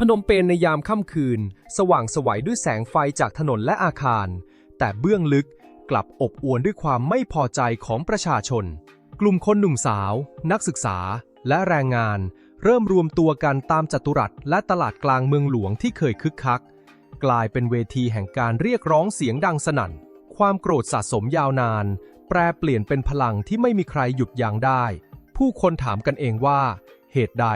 พนมเปญในยามค่ำคืน สว่างสวัยด้วยแสงไฟจากถนนและอาคาร แต่เบื้องลึกกลับอบอวลด้วยความไม่พอใจของประชาชน กลุ่มคนหนุ่มสาว นักศึกษา และแรงงาน เริ่มรวมตัวกันตามจัตุรัสและตลาดกลางเมืองหลวงที่เคยคึกคัก กลายเป็นเวทีแห่งการเรียกร้องเสียงดังสนั่น ความโกรธสะสมยาวนาน แปรเปลี่ยนเป็นพลังที่ไม่มีใครหยุดยั้งได้ ผู้คนถามกันเองว่า เหตุใด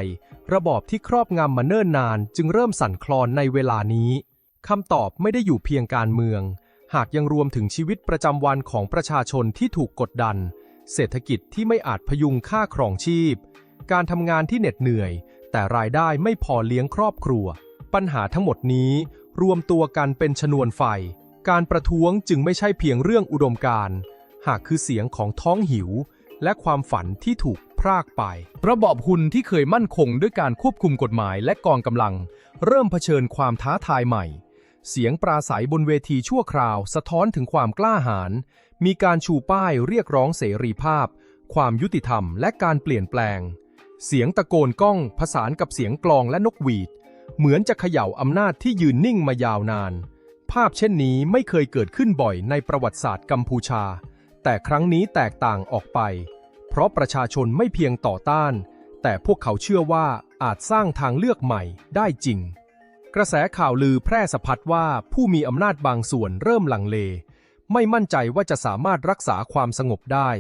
ระบอบที่ครอบงำมาเนิ่นนานจึงเริ่มสั่นคลอนในเวลานี้คำตอบไม่ได้อยู่เพียงการเมือง หากยังรวมถึงชีวิตประจำวันของประชาชนที่ถูกกดดัน เศรษฐกิจที่ไม่อาจพยุงค่าครองชีพ การทำงานที่เหน็ดเหนื่อย แต่รายได้ไม่พอเลี้ยงครอบครัว ปัญหาทั้งหมดนี้รวมตัวกันเป็นชนวนไฟ การประท้วงจึงไม่ใช่เพียงเรื่องอุดมการ หากคือเสียงของท้องหิว และความฝันที่ถูก พรากไป ระบอบหุนที่เคยมั่นคงด้วยการควบคุมกฎหมายและกองกำลัง เริ่มเผชิญความท้าทายใหม่ เสียงปราศัยบนเวทีชั่วคราว สะท้อนถึงความกล้าหาญมีการชูป้ายเรียกร้องเสรีภาพ ความยุติธรรมและการเปลี่ยนแปลง เสียงตะโกนก้องผสานกับเสียงกลองและนกหวีด เหมือนจะเขย่าอำนาจที่ยืนนิ่งมายาวนาน ภาพเช่นนี้ไม่เคยเกิดขึ้นบ่อยในประวัติศาสตร์กัมพูชา แต่ครั้งนี้แตกต่างออกไป เพราะประชาชนไม่เพียงต่อต้าน แต่พวกเขาเชื่อว่าอาจสร้างทางเลือกใหม่ได้จริง กระแสข่าวลือแพร่สะพัดว่าผู้มีอำนาจบางส่วนเริ่มลังเล ไม่มั่นใจว่าจะสามารถรักษาความสงบได้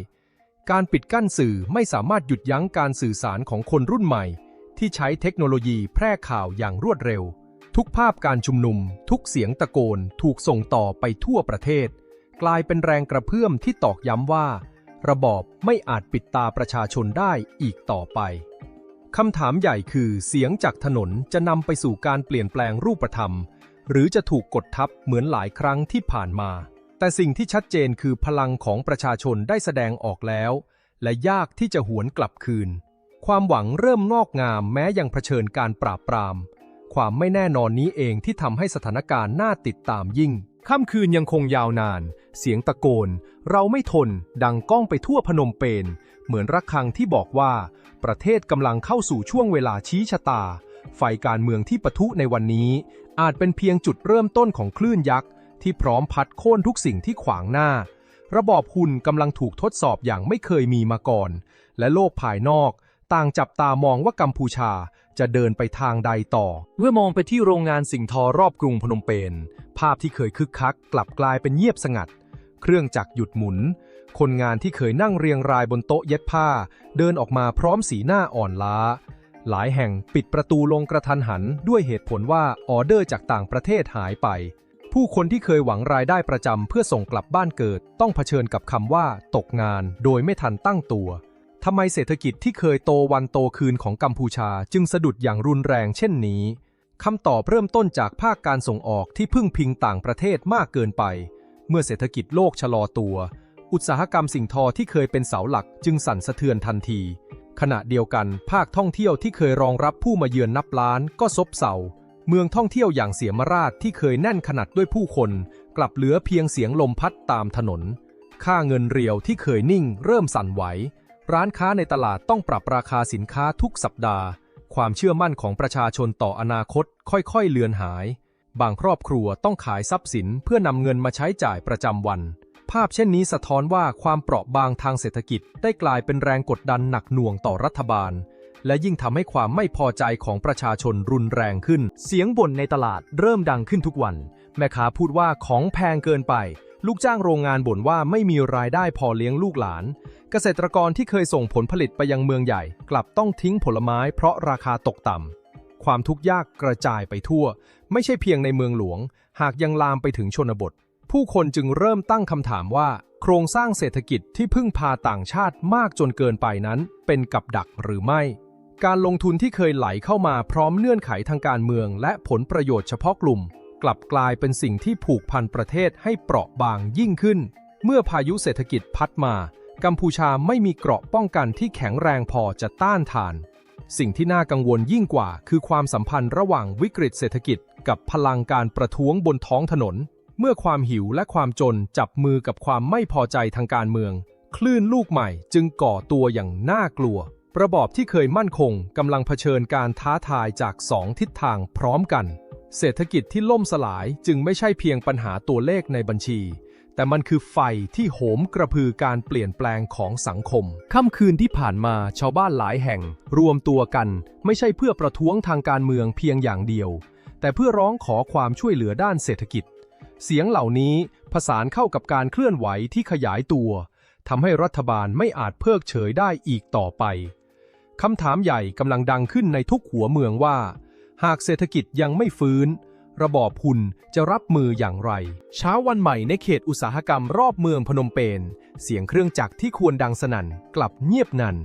การปิดกั้นสื่อไม่สามารถหยุดยั้งการสื่อสารของคนรุ่นใหม่ ที่ใช้เทคโนโลยีแพร่ข่าวอย่างรวดเร็ว ทุกภาพการชุมนุม ทุกเสียงตะโกน ถูกส่งต่อไปทั่วประเทศ กลายเป็นแรงกระเพื่อมที่ตอกย้ำว่า ระบอบไม่อาจปิดตาประชาชนได้อีกต่อไป คำถามใหญ่คือเสียงจากถนนจะนำไปสู่การเปลี่ยนแปลงรูปธรรม หรือจะถูกกดทับเหมือนหลายครั้งที่ผ่านมา แต่สิ่งที่ชัดเจนคือพลังของประชาชนได้แสดงออกแล้ว และยากที่จะหวนกลับคืน ความหวังเริ่มงอกงามแม้ยังเผชิญการปราบปราม ความไม่แน่นอนนี้เองที่ทำให้สถานการณ์น่าติดตามยิ่ง ค่ำคืนยังคงยาวนาน เสียงตะโกน เราไม่ทน ดังก้องไปทั่วพนมเปญ เหมือนระฆังที่บอกว่า ประเทศกำลังเข้าสู่ช่วงเวลาชี้ชะตา ไฟการเมืองที่ปะทุในวันนี้ อาจเป็นเพียงจุดเริ่มต้นของคลื่นยักษ์ ที่พร้อมพัดโค่นทุกสิ่งที่ขวางหน้า ระบอบหุ่นกำลังถูกทดสอบอย่างไม่เคยมีมาก่อน และโลกภายนอก ต่างจับตามองว่ากัมพูชา จะเดินไปทางใดต่อ เมื่อมองไปที่โรงงานสิ่งทอรอบกรุงพนมเปญภาพที่เคยคึกคัก กลับกลายเป็นเงียบสงัด เครื่องจักรหยุดหมุน คนงานที่เคยนั่งเรียงรายบนโต๊ะเย็บผ้า เดินออกมาพร้อมสีหน้าอ่อนล้า หลายแห่งปิดประตูลงกระทันหันด้วยเหตุผลว่าออเดอร์จากต่างประเทศหายไป ผู้คนที่เคยหวังรายได้ประจำเพื่อส่งกลับบ้านเกิด ต้องเผชิญกับคำว่า ตกงาน โดยไม่ทันตั้งตัว ทำไมเศรษฐกิจที่เคยโตวันโตคืนของกัมพูชาจึงสะดุดอย่างรุนแรงเช่นนี้คำตอบเริ่มต้นจากภาคการส่งออกที่พึ่งพิงต่างประเทศมากเกินไป เมื่อเศรษฐกิจโลกชะลอตัว อุตสาหกรรมสิ่งทอที่เคยเป็นเสาหลักจึงสั่นสะเทือนทันที ขณะเดียวกัน ภาคท่องเที่ยวที่เคยรองรับผู้มาเยือนนับล้านก็ซบเซาเมืองท่องเที่ยวอย่างเสียมราชที่เคยแน่นขนาดด้วยผู้คน กลับเหลือเพียงเสียงลมพัดตามถนน ค่าเงินเรียวที่เคยนิ่ง เริ่มสั่นไหว ร้านค้าในตลาดต้องปรับราคาสินค้าทุกสัปดาห์ ความเชื่อมั่นของประชาชนต่ออนาคตค่อยๆเลือนหาย บางครอบครัวต้องขายทรัพย์สินเพื่อนำเงินมาใช้จ่ายประจำวัน ภาพเช่นนี้สะท้อนว่าความเปราะบางทางเศรษฐกิจได้กลายเป็นแรงกดดันหนักหน่วงต่อรัฐบาล และยิ่งทำให้ความไม่พอใจของประชาชนรุนแรงขึ้น เสียงบ่นในตลาดเริ่มดังขึ้นทุกวัน แม่ค้าพูดว่าของแพงเกินไป ลูกจ้างโรงงานบ่นว่าไม่มีรายได้พอเลี้ยงลูกหลาน เกษตรกรที่เคยส่งผลผลิตไปยังเมืองใหญ่ กลับต้องทิ้งผลไม้เพราะราคาตกต่ำ ความทุกข์ยากกระจายไปทั่ว ไม่ใช่เพียงในเมืองหลวง หากยังลามไปถึงชนบท ผู้คนจึงเริ่มตั้งคำถามว่า โครงสร้างเศรษฐกิจที่พึ่งพาต่างชาติมากจนเกินไปนั้น เป็นกับดักหรือไม่ การลงทุนที่เคยไหลเข้ามาพร้อมเงื่อนไขทางการเมือง และผลประโยชน์เฉพาะกลุ่ม กลับกลายเป็นสิ่งที่ผูกพันประเทศให้เปราะบางยิ่งขึ้น เมื่อพายุเศรษฐกิจพัดมา กัมพูชาไม่มีเกราะป้องกันที่แข็งแรงพอจะต้านทาน สิ่งที่น่ากังวลยิ่งกว่า คือความสัมพันธ์ระหว่างวิกฤตเศรษฐกิจ กับพลังการประท้วงบนท้องถนน เมื่อความหิวและความจนจับมือกับความไม่พอใจทางการเมือง คลื่นลูกใหม่จึงก่อตัวอย่างน่ากลัวระบอบที่เคยมั่นคงกำลังเผชิญการท้าทายจากสองทิศทางพร้อมกัน เศรษฐกิจที่ล่มสลายจึงไม่ใช่เพียงปัญหาตัวเลขในบัญชี แต่มันคือไฟที่โหมกระพือการเปลี่ยนแปลงของสังคม ค่ำคืนที่ผ่านมาชาวบ้านหลายแห่ง รวมตัวกัน ไม่ใช่เพื่อประท้วงทางการเมืองเพียงอย่างเดียว แต่เพื่อร้องขอความช่วยเหลือด้านเศรษฐกิจ เสียงเหล่านี้ผสานเข้ากับการเคลื่อนไหวที่ขยายตัวทำให้รัฐบาลไม่อาจเพิกเฉยได้อีกต่อไปคำถามใหญ่กำลังดังขึ้นในทุกหัวเมืองว่า หากเศรษฐกิจยังไม่ฟื้น ระบอบหุ่นจะรับมืออย่างไร เช้าวันใหม่ในเขตอุตสาหกรรมรอบเมืองพนมเปญเสียงเครื่องจักรที่ควรดังสนั่นกลับเงียบนัน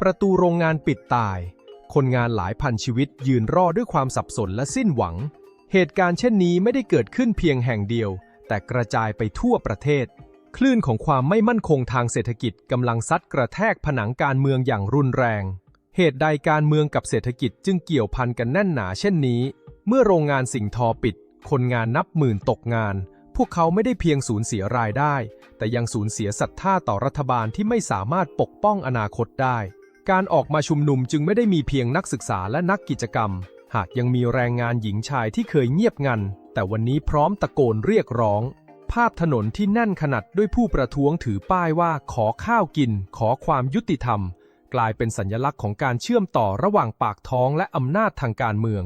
ประตูโรงงานปิดตาย คนงานหลายพันชีวิตยืนรอด้วยความสับสนและสิ้นหวัง เหตุการณ์เช่นนี้ไม่ได้เกิดขึ้นเพียงแห่งเดียว แต่กระจายไปทั่วประเทศคลื่นของความไม่มั่นคงทางเศรษฐกิจกำลังซัดกระแทกผนังการเมืองอย่างรุนแรง เหตุใดการเมืองกับเศรษฐกิจจึงเกี่ยวพันกันแน่นหนาเช่นนี้ เมื่อโรงงานสิ่งทอปิด คนงานนับหมื่นตกงาน พวกเขาไม่ได้เพียงสูญเสียรายได้ แต่ยังสูญเสียศรัทธาต่อรัฐบาลที่ไม่สามารถปกป้องอนาคตได้ การออกมาชุมนุมจึงไม่ได้มีเพียงนักศึกษาและนักกิจกรรม หากยังมีแรงงานหญิงชายที่เคยเงียบงัน แต่วันนี้พร้อมตะโกนเรียกร้อง ภาพถนนที่แน่นขนาดด้วยผู้ประท้วงถือป้ายว่าขอข้าวกิน ขอความยุติธรรม กลายเป็นสัญลักษณ์ของการเชื่อมต่อระหว่างปากท้องและอำนาจทางการเมือง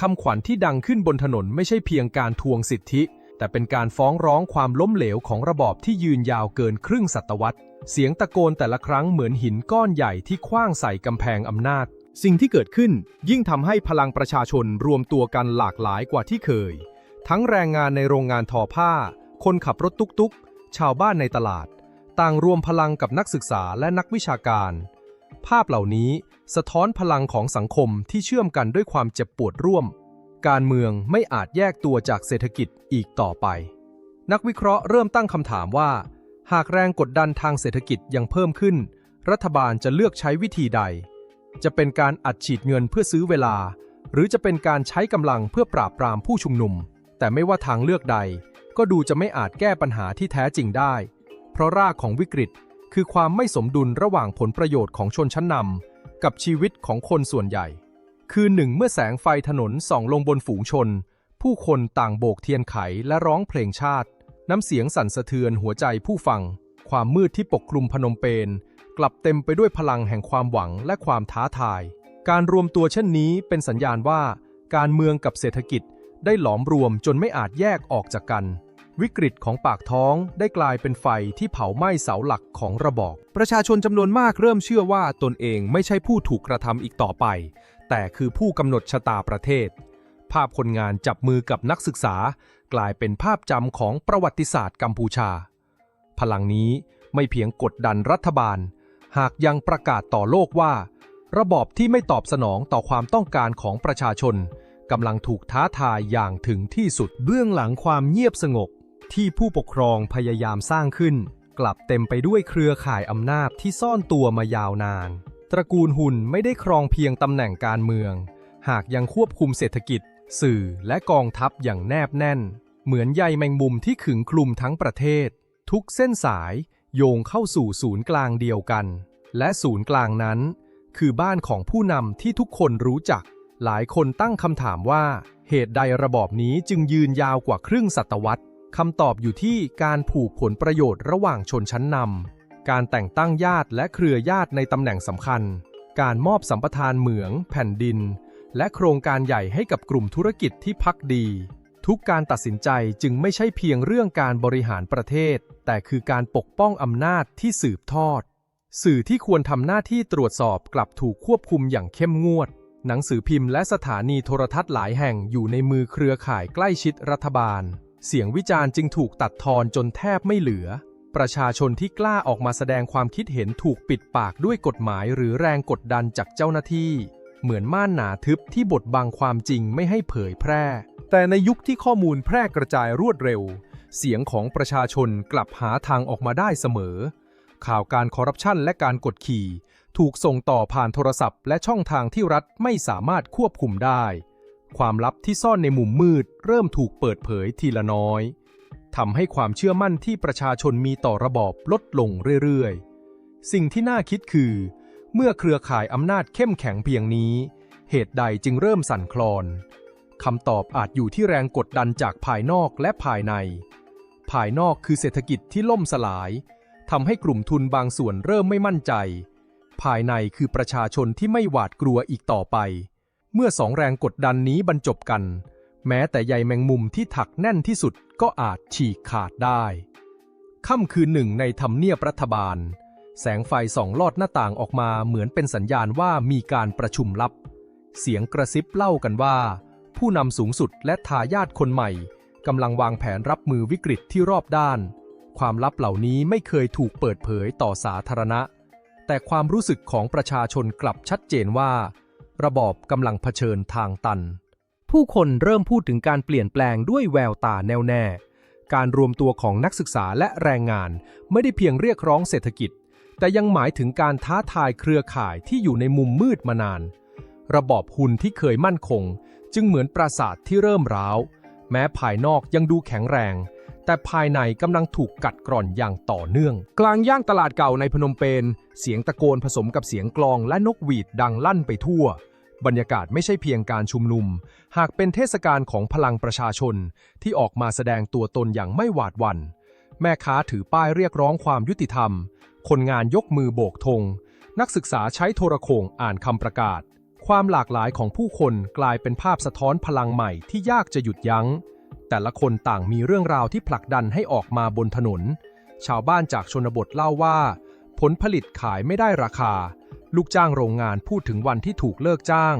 คำขวัญที่ดังขึ้นบนถนนไม่ใช่เพียงการทวงสิทธิ แต่เป็นการฟ้องร้องความล้มเหลวของระบอบที่ยืนยาวเกินครึ่งศตวรรษ เสียงตะโกนแต่ละครั้งเหมือนหินก้อนใหญ่ที่คว้างใส่กำแพงอำนาจ สิ่งที่เกิดขึ้นยิ่งทำให้พลังประชาชนรวมตัวกันหลากหลายกว่าที่เคย ทั้งแรงงานในโรงงานทอผ้า คนขับรถตุ๊กๆ ชาวบ้านในตลาด ต่างรวมพลังกับนักศึกษาและนักวิชาการ ภาพเหล่านี้สะท้อนพลังของสังคมที่เชื่อมกันด้วยความเจ็บปวดร่วม การเมืองไม่อาจแยกตัวจากเศรษฐกิจอีกต่อไป นักวิเคราะห์เริ่มตั้งคำถามว่า หากแรงกดดันทางเศรษฐกิจยังเพิ่มขึ้น รัฐบาลจะเลือกใช้วิธีใด จะเป็นการอัดฉีดเงินเพื่อซื้อเวลา หรือจะเป็นการใช้กำลังเพื่อปราบปรามผู้ชุมนุม แต่ไม่ว่าทางเลือกใด ก็ดูจะไม่อาจแก้ปัญหาที่แท้จริงได้ เพราะรากของวิกฤต คือความไม่สมดุลระหว่างผลประโยชน์ของชนชั้นนำกับชีวิตของคนส่วนใหญ่ คืนหนึ่งเมื่อแสงไฟถนนส่องลงบนฝูงชน ผู้คนต่างโบกเทียนไขและร้องเพลงชาติ น้ำเสียงสั่นสะเทือนหัวใจผู้ฟัง ความมืดที่ปกคลุมพนมเปญกลับเต็มไปด้วยพลังแห่งความหวังและความท้าทาย การรวมตัวเช่นนี้เป็นสัญญาณว่า การเมืองกับเศรษฐกิจได้หลอมรวมจนไม่อาจแยกออกจากกัน วิกฤตของปากท้องได้กลายเป็นไฟที่เผาไหม้เสาหลักของระบอบ ประชาชนจำนวนมากเริ่มเชื่อว่าตนเองไม่ใช่ผู้ถูกกระทำอีกต่อไป แต่คือผู้กำหนดชะตาประเทศ ภาพคนงานจับมือกับนักศึกษา กลายเป็นภาพจำของประวัติศาสตร์กัมพูชา พลังนี้ไม่เพียงกดดันรัฐบาล หากยังประกาศต่อโลกว่า ระบอบที่ไม่ตอบสนองต่อความต้องการของประชาชนกำลังถูกท้าทายอย่างถึงที่สุดเบื้องหลังความเงียบสงบ ที่ผู้ปกครองพยายามสร้างขึ้น กลับเต็มไปด้วยเครือข่ายอำนาจที่ซ่อนตัวมายาวนาน ตระกูลหุ่นไม่ได้ครองเพียงตำแหน่งการเมือง หากยังควบคุมเศรษฐกิจ สื่อและกองทัพอย่างแนบแน่น เหมือนใยแมงมุมที่ขึงคลุมทั้งประเทศ ทุกเส้นสายโยงเข้าสู่ศูนย์กลางเดียวกัน และศูนย์กลางนั้น คือบ้านของผู้นำที่ทุกคนรู้จัก หลายคนตั้งคำถามว่า เหตุใดระบอบนี้จึงยืนยาวกว่าครึ่งศตวรรษ คำตอบอยู่ที่การผูกผลประโยชน์ระหว่างชนชั้นนำ การแต่งตั้งญาติและเครือญาติในตำแหน่งสำคัญ การมอบสัมปทานเหมือง แผ่นดิน และโครงการใหญ่ให้กับกลุ่มธุรกิจที่พักดี ทุกการตัดสินใจจึงไม่ใช่เพียงเรื่องการบริหารประเทศ แต่คือการปกป้องอำนาจที่สืบทอด สื่อที่ควรทำหน้าที่ตรวจสอบกลับถูกควบคุมอย่างเข้มงวด หนังสือพิมพ์และสถานีโทรทัศน์หลายแห่งอยู่ในมือเครือข่ายใกล้ชิดรัฐบาล เสียงวิจารณ์จึงถูกตัดทอนจนแทบไม่เหลือ ประชาชนที่กล้าออกมาแสดงความคิดเห็นถูกปิดปากด้วยกฎหมายหรือแรงกดดันจากเจ้าหน้าที่ เหมือนม่านหนาทึบที่บดบังความจริงไม่ให้เผยแพร่ แต่ในยุคที่ข้อมูลแพร่กระจายรวดเร็ว เสียงของประชาชนกลับหาทางออกมาได้เสมอ ข่าวการคอร์รัปชันและการกดขี่ ถูกส่งต่อผ่านโทรศัพท์ และช่องทางที่รัฐไม่สามารถควบคุมได้ ความลับที่ซ่อนในมุมมืด เริ่มถูกเปิดเผยทีละน้อยทำให้ความเชื่อมั่นที่ประชาชนมีต่อระบอบลดลงเรื่อยๆ สิ่งที่น่าคิดคือ เมื่อเครือข่ายอำนาจเข้มแข็งเพียงนี้ เหตุใดจึงเริ่มสั่นคลอนคำตอบอาจอยู่ที่แรงกดดันจากภายนอกและภายใน ภายนอกคือเศรษฐกิจที่ล่มสลายทำให้กลุ่มทุนบางส่วนเริ่มไม่มั่นใจ ภายในคือประชาชนที่ไม่หวาดกลัวอีกต่อไป เมื่อสองแรงกดดันนี้บรรจบกัน แม้แต่ใยแมงมุมที่ถักแน่นที่สุดก็อาจฉีกขาดได้ ค่ำคืนหนึ่งในทำเนียบรัฐบาล แสงไฟส่องลอดหน้าต่างออกมาเหมือนเป็นสัญญาณว่ามีการประชุมลับ เสียงกระซิบเล่ากันว่า ผู้นำสูงสุดและทายาทคนใหม่กำลังวางแผนรับมือวิกฤตที่รอบด้าน ความลับเหล่านี้ไม่เคยถูกเปิดเผยต่อสาธารณะ แต่ความรู้สึกของประชาชนกลับชัดเจนว่า ระบอบกำลังเผชิญทางตัน ผู้คนเริ่มพูดถึงการเปลี่ยนแปลงด้วยแววตาแน่วแน่ การรวมตัวของนักศึกษาและแรงงานไม่ได้เพียงเรียกร้องเศรษฐกิจ แต่ยังหมายถึงการท้าทายเครือข่ายที่อยู่ในมุมมืดมานาน ระบอบหุ่นที่เคยมั่นคง จึงเหมือนปราสาทที่เริ่มร้าว แม้ภายนอกยังดูแข็งแรง แต่ภายในกำลังถูกกัดกร่อนอย่างต่อเนื่อง กลางย่างตลาดเก่าในพนมเปญเสียงตะโกนผสมกับเสียงกลองและนกหวีดดังลั่นไปทั่ว บรรยากาศไม่ใช่เพียงการชุมนุม หากเป็นเทศกาลของพลังประชาชนที่ออกมาแสดงตัวตนอย่างไม่หวาดหวัน่น แม่ค้าถือป้ายเรียกร้องความยุติธรรม คนงานยกมือโบกธง นักศึกษาใช้โทรโขงอ่านคำประกาศ ความหลากหลายของผู้คนกลายเป็นภาพสะท้อนพลังใหม่ที่ยากจะหยุดยัง้ง แต่ละคนต่างมีเรื่องราวที่ผลักดันให้ออกมาบนถนน ชาวบ้านจากชนบทเล่าว่า ผลผลิตขายไม่ได้ราคา ลูกจ้างโรงงานพูดถึงวันที่ถูกเลิกจ้าง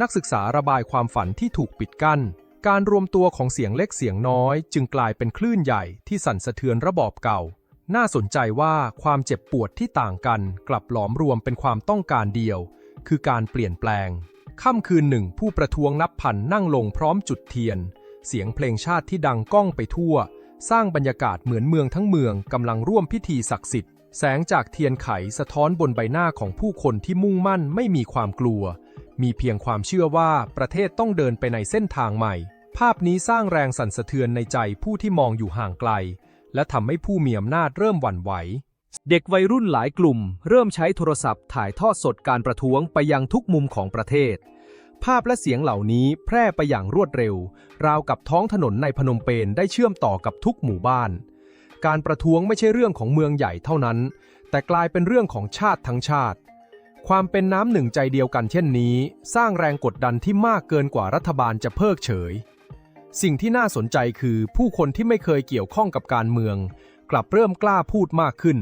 นักศึกษาระบายความฝันที่ถูกปิดกั้น การรวมตัวของเสียงเล็กเสียงน้อย จึงกลายเป็นคลื่นใหญ่ที่สั่นสะเทือนระบอบเก่า น่าสนใจว่าความเจ็บปวดที่ต่างกัน กลับหลอมรวมเป็นความต้องการเดียว คือการเปลี่ยนแปลงค่ำคืนหนึ่งผู้ประท้วงนับพันนั่งลงพร้อมจุดเทียน เสียงเพลงชาติที่ดังก้องไปทั่ว สร้างบรรยากาศเหมือนเมืองทั้งเมืองกำลังร่วมพิธีศักดิ์สิทธิ์ แสงจากเทียนไขสะท้อนบนใบหน้าของผู้คนที่มุ่งมั่นไม่มีความกลัว มีเพียงความเชื่อว่าประเทศต้องเดินไปในเส้นทางใหม่ ภาพนี้สร้างแรงสั่นสะเทือนในใจผู้ที่มองอยู่ห่างไกล และทำให้ผู้มีอำนาจเริ่มหวั่นไหว เด็กวัยรุ่นหลายกลุ่ม เริ่มใช้โทรศัพท์ถ่ายทอดสดการประท้วงไปยังทุกมุมของประเทศ ภาพและเสียงเหล่านี้แพร่ไปอย่างรวดเร็ว ราวกับท้องถนนในพนมเปญได้เชื่อมต่อกับทุกหมู่บ้าน การประท้วงไม่ใช่เรื่องของเมืองใหญ่เท่านั้น แต่กลายเป็นเรื่องของชาติทั้งชาติ ความเป็นน้ำหนึ่งใจเดียวกันเช่นนี้ สร้างแรงกดดันที่มากเกินกว่ารัฐบาลจะเพิกเฉย สิ่งที่น่าสนใจคือผู้คนที่ไม่เคยเกี่ยวข้องกับการเมือง กลับเริ่มกล้าพูดมากขึ้น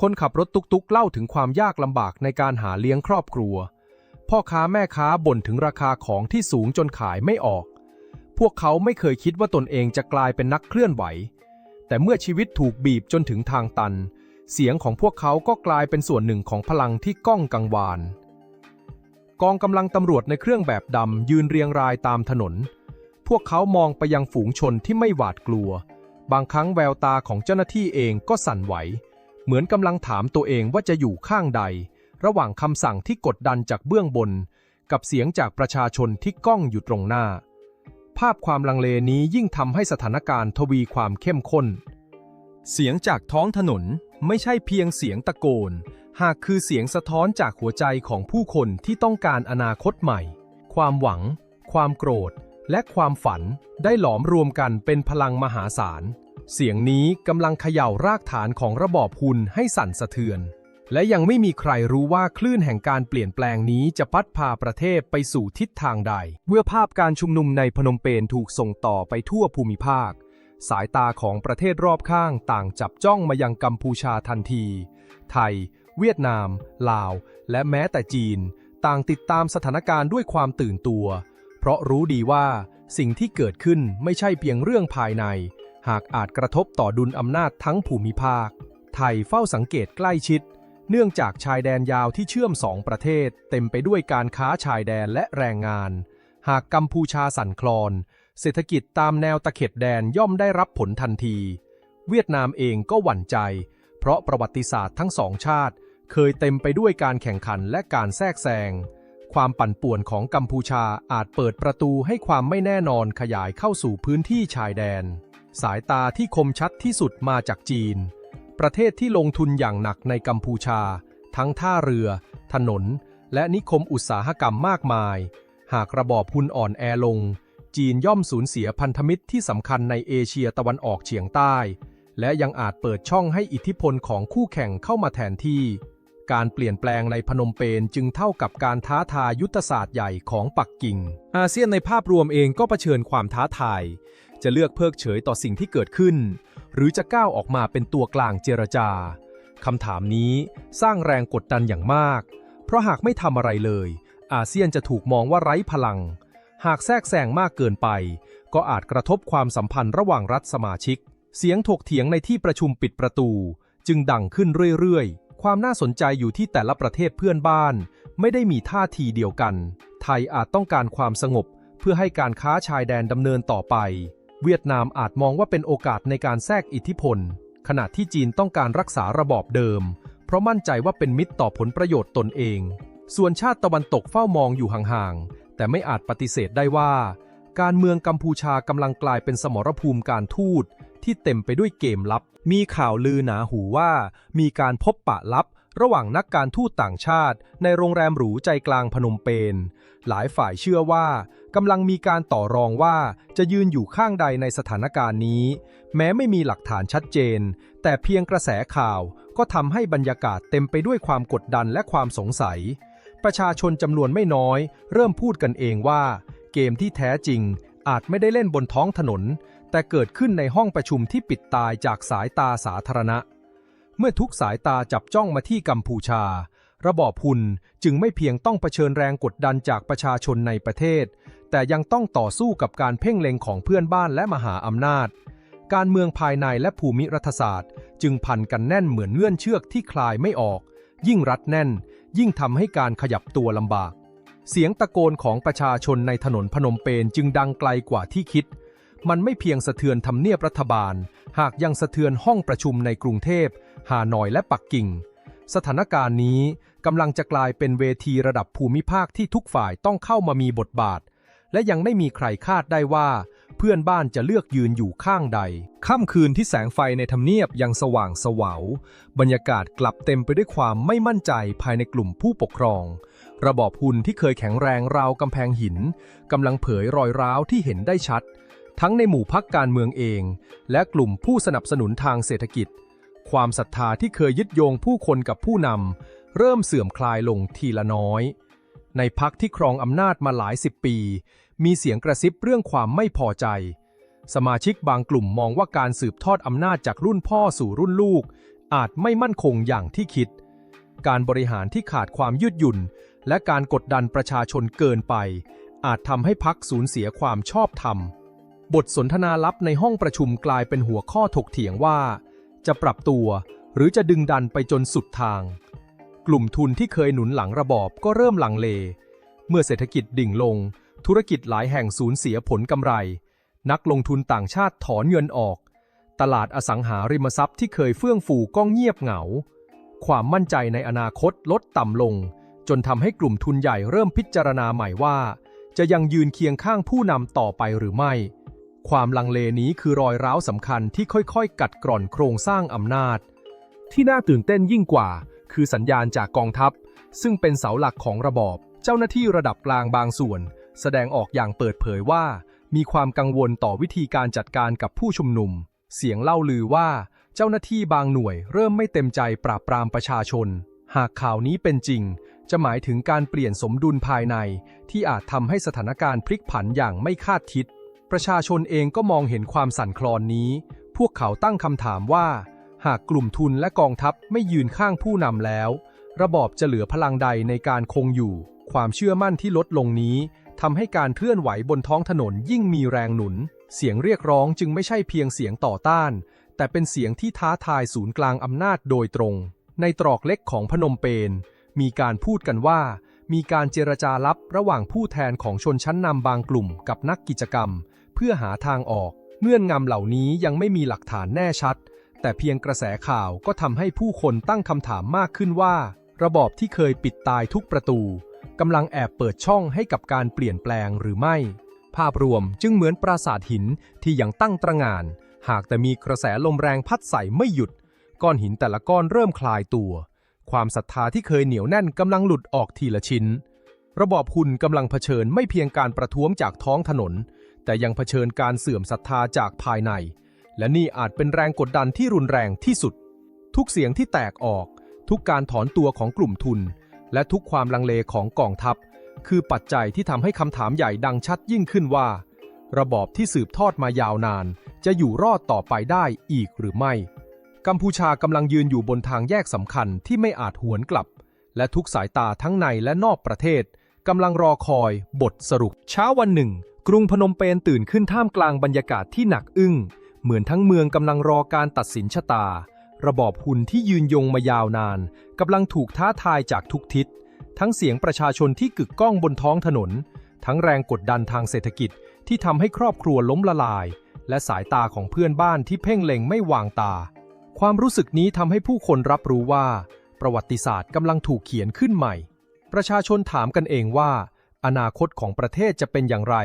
คนขับรถตุกๆเล่าถึงความยากลำบากในการหาเลี้ยงครอบครัว พ่อค้าแม่ค้าบ่นถึงราคาของที่สูงจนขายไม่ออก พวกเขาไม่เคยคิดว่าตนเองจะกลายเป็นนักเคลื่อนไหว แต่เมื่อชีวิตถูกบีบจนถึงทางตัน เสียงของพวกเขาก็กลายเป็นส่วนหนึ่งของพลังที่ก้องกังวาน กองกำลังตำรวจในเครื่องแบบดำยืนเรียงรายตามถนน พวกเขามองไปยังฝูงชนที่ไม่หวาดกลัว บางครั้งแววตาของเจ้าหน้าที่เองก็สั่นไหว เหมือนกำลังถามตัวเองว่าจะอยู่ข้างใด ระหว่างคำสั่งที่กดดันจากเบื้องบน กับเสียงจากประชาชนที่ก้องอยู่ตรงหน้า ภาพความลังเลนี้ยิ่งทำให้สถานการณ์ทวีความเข้มข้น เสียงจากท้องถนนไม่ใช่เพียงเสียงตะโกน หากคือเสียงสะท้อนจากหัวใจของผู้คนที่ต้องการอนาคตใหม่ ความหวัง ความโกรธ และความฝันได้หลอมรวมกันเป็นพลังมหาศาล เสียงนี้กำลังเขย่ารากฐานของระบอบหุนให้สั่นสะเทือน และยังไม่มีใครรู้ว่าคลื่นแห่งการเปลี่ยนแปลงนี้จะพัดพาประเทศไปสู่ทิศทางใด เมื่อภาพการชุมนุมในพนมเปญถูกส่งต่อไปทั่วภูมิภาค สายตาของประเทศรอบข้างต่างจับจ้องมายังกัมพูชาทันที ไทย เวียดนาม ลาว และแม้แต่จีน ต่างติดตามสถานการณ์ด้วยความตื่นตัว เพราะรู้ดีว่าสิ่งที่เกิดขึ้นไม่ใช่เพียงเรื่องภายใน หากอาจกระทบต่อดุลอำนาจทั้งภูมิภาค ไทยเฝ้าสังเกตใกล้ชิด เนื่องจากชายแดนยาวที่เชื่อมสองประเทศ เต็มไปด้วยการค้าชายแดนและแรงงาน หากกัมพูชาสั่นคลอน เศรษฐกิจตามแนวตะเข็บแดนย่อมได้รับผลทันที เวียดนามเองก็หวั่นใจ เพราะประวัติศาสตร์ทั้งสองชาติ เคยเต็มไปด้วยการแข่งขันและการแทรกแซงความปั่นป่วนของกัมพูชาอาจเปิดประตูให้ความไม่แน่นอนขยายเข้าสู่พื้นที่ชายแดน สายตาที่คมชัดที่สุดมาจากจีน ประเทศที่ลงทุนอย่างหนักในกัมพูชา ทั้งท่าเรือ ถนน และนิคมอุตสาหกรรมมากมาย หากระบอบหุ้นอ่อนแอลง จีนย่อมสูญเสียพันธมิตรที่สำคัญในเอเชียตะวันออกเฉียงใต้ และยังอาจเปิดช่องให้อิทธิพลของคู่แข่งเข้ามาแทนที่ การเปลี่ยนแปลงในพนมเปญจึงเท่ากับการท้าทายยุทธศาสตร์ใหญ่ของปักกิ่ง อาเซียนในภาพรวมเองก็เผชิญความท้าทาย จะเลือกเพิกเฉยต่อสิ่งที่เกิดขึ้น หรือจะก้าวออกมาเป็นตัวกลางเจรจาคำถามนี้สร้างแรงกดดันอย่างมาก เพราะหากไม่ทำอะไรเลย อาเซียนจะถูกมองว่าไร้พลัง หากแทรกแซงมากเกินไป ก็อาจกระทบความสัมพันธ์ระหว่างรัฐสมาชิก เสียงถกเถียงในที่ประชุมปิดประตู จึงดังขึ้นเรื่อยๆ ความน่าสนใจอยู่ที่แต่ละประเทศเพื่อนบ้าน ไม่ได้มีท่าทีเดียวกัน ไทยอาจต้องการความสงบ เพื่อให้การค้าชายแดนดำเนินต่อไป เวียดนามอาจมองว่าเป็นโอกาสในการแทรกอิทธิพล ขณะที่จีนต้องการรักษาระบอบเดิม เพราะมั่นใจว่าเป็นมิตรต่อผลประโยชน์ตนเอง ส่วนชาติตะวันตกเฝ้ามองอยู่ห่างๆ แต่ไม่อาจปฏิเสธได้ว่า การเมืองกัมพูชากำลังกลายเป็นสมรภูมิการทูตที่เต็มไปด้วยเกมลับ มีข่าวลือหนาหูว่า มีการพบปะลับ ระหว่างนักการทูตต่างชาติ ในโรงแรมหรูใจกลางพนมเปญ หลายฝ่ายเชื่อว่า กำลังมีการต่อรองว่าจะยืนอยู่ข้างใดในสถานการณ์นี้ แม้ไม่มีหลักฐานชัดเจน แต่เพียงกระแสข่าวก็ทำให้บรรยากาศเต็มไปด้วยความกดดันและความสงสัย ประชาชนจำนวนไม่น้อย เริ่มพูดกันเองว่า เกมที่แท้จริงอาจไม่ได้เล่นบนท้องถนน แต่เกิดขึ้นในห้องประชุมที่ปิดตายจากสายตาสาธารณะ เมื่อทุกสายตาจับจ้องมาที่กัมพูชา ระบอบพุนจึงไม่เพียงต้องเผชิญแรงกดดันจากประชาชนในประเทศ แต่ยังต้องต่อสู้กับการเพ่งเล็งของเพื่อนบ้านและมหาอำนาจ การเมืองภายในและภูมิรัฐศาสตร์ จึงพันกันแน่นเหมือนเงื่อนเชือกที่คลายไม่ออก ยิ่งรัดแน่น ยิ่งทำให้การขยับตัวลำบาก เสียงตะโกนของประชาชนในถนนพนมเปญจึงดังไกลกว่าที่คิด มันไม่เพียงสะเทือนทำเนียบรัฐบาล หากยังสะเทือนห้องประชุมในกรุงเทพฮานอยและปักกิ่งสถานการณ์นี้กำลังจะกลายเป็นเวทีระดับภูมิภาคที่ทุกฝ่ายต้องเข้ามามีบทบาท และยังไม่มีใครคาดได้ว่า เพื่อนบ้านจะเลือกยืนอยู่ข้างใด ค่ำคืนที่แสงไฟในทำเนียบยังสว่างสวาวบรรยากาศกลับเต็มไปด้วยความไม่มั่นใจภายในกลุ่มผู้ปกครอง ระบอบหุ่นที่เคยแข็งแรงราวกำแพงหินกำลังเผยรอยร้าวที่เห็นได้ชัด ทั้งในหมู่พักการเมืองเอง และกลุ่มผู้สนับสนุนทางเศรษฐกิจ ความศรัทธาที่เคยยึดโยงผู้คนกับผู้นำเริ่มเสื่อมคลายลงทีละน้อยในพักที่ครองอำนาจมาหลายสิบปี มีเสียงกระซิบเรื่องความไม่พอใจ สมาชิกบางกลุ่มมองว่าการสืบทอดอำนาจจากรุ่นพ่อสู่รุ่นลูก อาจไม่มั่นคงอย่างที่คิด การบริหารที่ขาดความยืดหยุ่น และการกดดันประชาชนเกินไป อาจทำให้พักสูญเสียความชอบธรรม บทสนทนาลับในห้องประชุมกลายเป็นหัวข้อถกเถียงว่า จะปรับตัวหรือจะดึงดันไปจนสุดทาง กลุ่มทุนที่เคยหนุนหลังระบอบก็เริ่มหลังเล เมื่อเศรษฐกิจดิ่งลง ธุรกิจหลายแห่งสูญเสียผลกำไร นักลงทุนต่างชาติถอนเงินออก ตลาดอสังหาริมทรัพย์ที่เคยเฟื่องฟูก็เงียบเหงา ความมั่นใจในอนาคตลดต่ำลง จนทำให้กลุ่มทุนใหญ่เริ่มพิจารณาใหม่ว่า จะยังยืนเคียงข้างผู้นำต่อไปหรือไม่ ความลังเลนี้คือรอยร้าวสำคัญที่ค่อยๆ กัดกร่อนโครงสร้างอำนาจ ที่น่าตื่นเต้นยิ่งกว่า คือสัญญาณจากกองทัพ ซึ่งเป็นเสาหลักของระบอบ เจ้าหน้าที่ระดับกลางบางส่วน แสดงออกอย่างเปิดเผยว่า มีความกังวลต่อวิธีการจัดการกับผู้ชุมนุม เสียงเล่าลือว่า เจ้าหน้าที่บางหน่วยเริ่มไม่เต็มใจปราบปรามประชาชน หากข่าวนี้เป็นจริง จะหมายถึงการเปลี่ยนสมดุลภายใน ที่อาจทำให้สถานการณ์พลิกผันอย่างไม่คาดคิด ประชาชนเองก็มองเห็นความสั่นคลอนนี้ พวกเขาตั้งคำถามว่า หากกลุ่มทุนและกองทัพไม่ยืนข้างผู้นำแล้ว ระบอบจะเหลือพลังใดในการคงอยู่ ความเชื่อมั่นที่ลดลงนี้ ทำให้การเคลื่อนไหวบนท้องถนนยิ่งมีแรงหนุน เสียงเรียกร้องจึงไม่ใช่เพียงเสียงต่อต้าน แต่เป็นเสียงที่ท้าทายศูนย์กลางอำนาจโดยตรง ในตรอกเล็กของพนมเปญมีการพูดกันว่า มีการเจรจาลับระหว่างผู้แทนของชนชั้นนำบางกลุ่มกับนักกิจกรรม เพื่อหาทางออก เงื่อนงำเหล่านี้ยังไม่มีหลักฐานแน่ชัด แต่เพียงกระแสข่าวก็ทำให้ผู้คนตั้งคำถามมากขึ้นว่า ระบอบที่เคยปิดตายทุกประตู กำลังแอบเปิดช่องให้กับการเปลี่ยนแปลงหรือไม่ ภาพรวมจึงเหมือนปราสาทหินที่ยังตั้งตระงาน หากแต่มีกระแสลมแรงพัดใส่ไม่หยุด ก้อนหินแต่ละก้อนเริ่มคลายตัว ความศรัทธาที่เคยเหนียวแน่นกำลังหลุดออกทีละชิ้น ระบอบหุ่นกำลังเผชิญไม่เพียงการประท้วงจากท้องถนน แต่ยังเผชิญการเสื่อมศรัทธาจากภายใน และนี่อาจเป็นแรงกดดันที่รุนแรงที่สุด ทุกเสียงที่แตกออก ทุกการถอนตัวของกลุ่มทุน และทุกความลังเลของกองทัพ คือปัจจัยที่ทำให้คำถามใหญ่ดังชัดยิ่งขึ้นว่า ระบอบที่สืบทอดมายาวนาน จะอยู่รอดต่อไปได้อีกหรือไม่ กัมพูชากำลังยืนอยู่บนทางแยกสำคัญที่ไม่อาจหวนกลับ และทุกสายตาทั้งในและนอกประเทศกำลังรอคอยบทสรุป เช้าวันหนึ่ง กรุงพนมเปญตื่นขึ้นท่ามกลางบรรยากาศที่หนักอึ้ง เหมือนทั้งเมืองกำลังรอการตัดสินชะตา ระบอบหุ่นที่ยืนยงมายาวนานกำลังถูกท้าทายจากทุกทิศ ทั้งเสียงประชาชนที่กึกก้องบนท้องถนน ทั้งแรงกดดันทางเศรษฐกิจที่ทำให้ครอบครัวล้มละลาย และสายตาของเพื่อนบ้านที่เพ่งเล็งไม่วางตา ความรู้สึกนี้ทำให้ผู้คนรับรู้ว่า ประวัติศาสตร์กำลังถูกเขียนขึ้นใหม่ ประชาชนถามกันเองว่า อนาคตของประเทศจะเป็นอย่างไร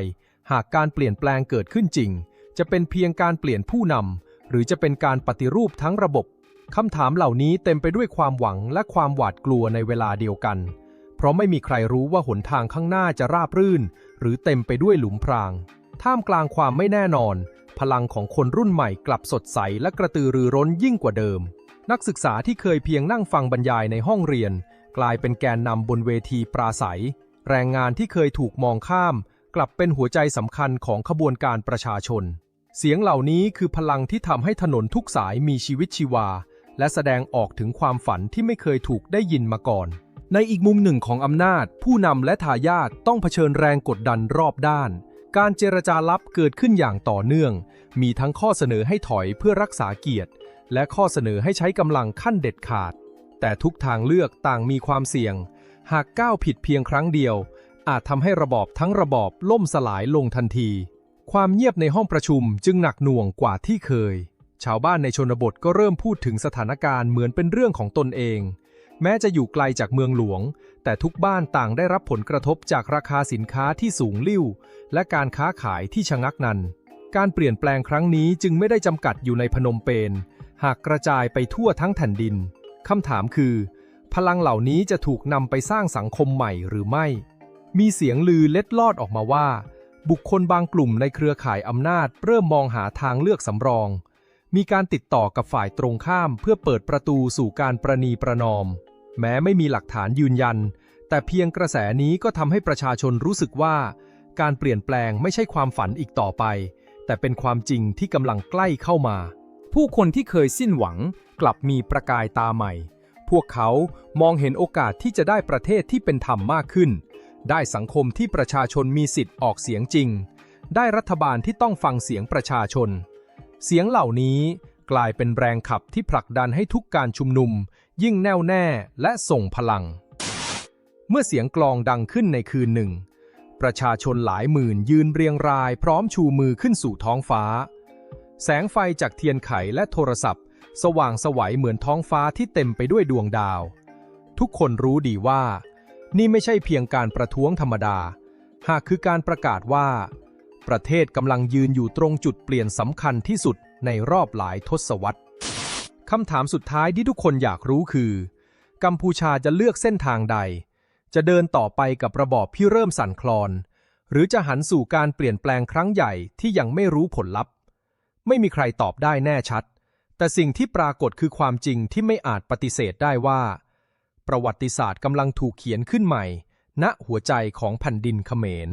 หากการเปลี่ยนแปลงเกิดขึ้นจริง จะเป็นเพียงการเปลี่ยนผู้นำหรือจะเป็นการปฏิรูปทั้งระบบ คำถามเหล่านี้เต็มไปด้วยความหวังและความหวาดกลัวในเวลาเดียวกัน เพราะไม่มีใครรู้ว่าหนทางข้างหน้าจะราบรื่น หรือเต็มไปด้วยหลุมพราง ท่ามกลางความไม่แน่นอน พลังของคนรุ่นใหม่กลับสดใสและกระตือรือร้นยิ่งกว่าเดิม นักศึกษาที่เคยเพียงนั่งฟังบรรยายในห้องเรียน กลายเป็นแกนนำบนเวทีปราศัย แรงงานที่เคยถูกมองข้าม กลับเป็นหัวใจสำคัญของขบวนการประชาชน เสียงเหล่านี้คือพลังที่ทำให้ถนนทุกสายมีชีวิตชีวา และแสดงออกถึงความฝันที่ไม่เคยถูกได้ยินมาก่อน ในอีกมุมหนึ่งของอำนาจ ผู้นำและทายาทต้องเผชิญแรงกดดันรอบด้าน การเจรจาลับเกิดขึ้นอย่างต่อเนื่อง มีทั้งข้อเสนอให้ถอยเพื่อรักษาเกียรติ และข้อเสนอให้ใช้กำลังขั้นเด็ดขาด แต่ทุกทางเลือกต่างมีความเสี่ยง หากก้าวผิดเพียงครั้งเดียว อาจทำให้ระบอบทั้งระบอบล่มสลายลงทันที ความเงียบในห้องประชุมจึงหนักหน่วงกว่าที่เคย ชาวบ้านในชนบทก็เริ่มพูดถึงสถานการณ์เหมือนเป็นเรื่องของตนเอง แม้จะอยู่ไกลจากเมืองหลวง แต่ทุกบ้านต่างได้รับผลกระทบจากราคาสินค้าที่สูงลิ่ว และการค้าขายที่ชะงักนัน การเปลี่ยนแปลงครั้งนี้จึงไม่ได้จำกัดอยู่ในพนมเปญ หากกระจายไปทั่วทั้งแผ่นดิน คำถามคือ พลังเหล่านี้จะถูกนำไปสร้างสังคมใหม่หรือไม่ มีเสียงลือเล็ดลอดออกมาว่า บุคคลบางกลุ่มในเครือข่ายอำนาจ เริ่มมองหาทางเลือกสำรอง มีการติดต่อกับฝ่ายตรงข้ามเพื่อเปิดประตูสู่การประนีประนอม แม้ไม่มีหลักฐานยืนยัน แต่เพียงกระแสนี้ก็ทำให้ประชาชนรู้สึกว่า การเปลี่ยนแปลงไม่ใช่ความฝันอีกต่อไป แต่เป็นความจริงที่กำลังใกล้เข้ามา ผู้คนที่เคยสิ้นหวังกลับมีประกายตาใหม่ พวกเขามองเห็นโอกาสที่จะได้ประเทศที่เป็นธรรมมากขึ้น ได้สังคมที่ประชาชนมีสิทธิ์ออกเสียงจริง ได้รัฐบาลที่ต้องฟังเสียงประชาชน เสียงเหล่านี้กลายเป็นแรงขับที่ผลักดันให้ทุกการชุมนุม ยิ่งแน่วแน่และส่งพลัง เมื่อเสียงกลองดังขึ้นในคืนหนึ่ง ประชาชนหลายหมื่นยืนเรียงรายพร้อมชูมือขึ้นสู่ท้องฟ้า แสงไฟจากเทียนไขและโทรศัพท์ สว่างสวัยเหมือนท้องฟ้าที่เต็มไปด้วยดวงดาว ทุกคนรู้ดีว่า นี่ไม่ใช่เพียงการประท้วงธรรมดา หากคือการประกาศว่า ประเทศกำลังยืนอยู่ตรงจุดเปลี่ยนสำคัญที่สุดในรอบหลายทศวรรษคำถามสุดท้ายที่ทุกคนอยากรู้คือ กัมพูชาจะเลือกเส้นทางใด จะเดินต่อไปกับระบอบที่เริ่มสั่นคลอน หรือจะหันสู่การเปลี่ยนแปลงครั้งใหญ่ที่ยังไม่รู้ผลลัพธ์ ไม่มีใครตอบได้แน่ชัด แต่สิ่งที่ปรากฏคือความจริงที่ไม่อาจปฏิเสธได้ว่า ประวัติศาสตร์กำลังถูกเขียนขึ้นใหม่ ณหัวใจของแผ่นดินเขมร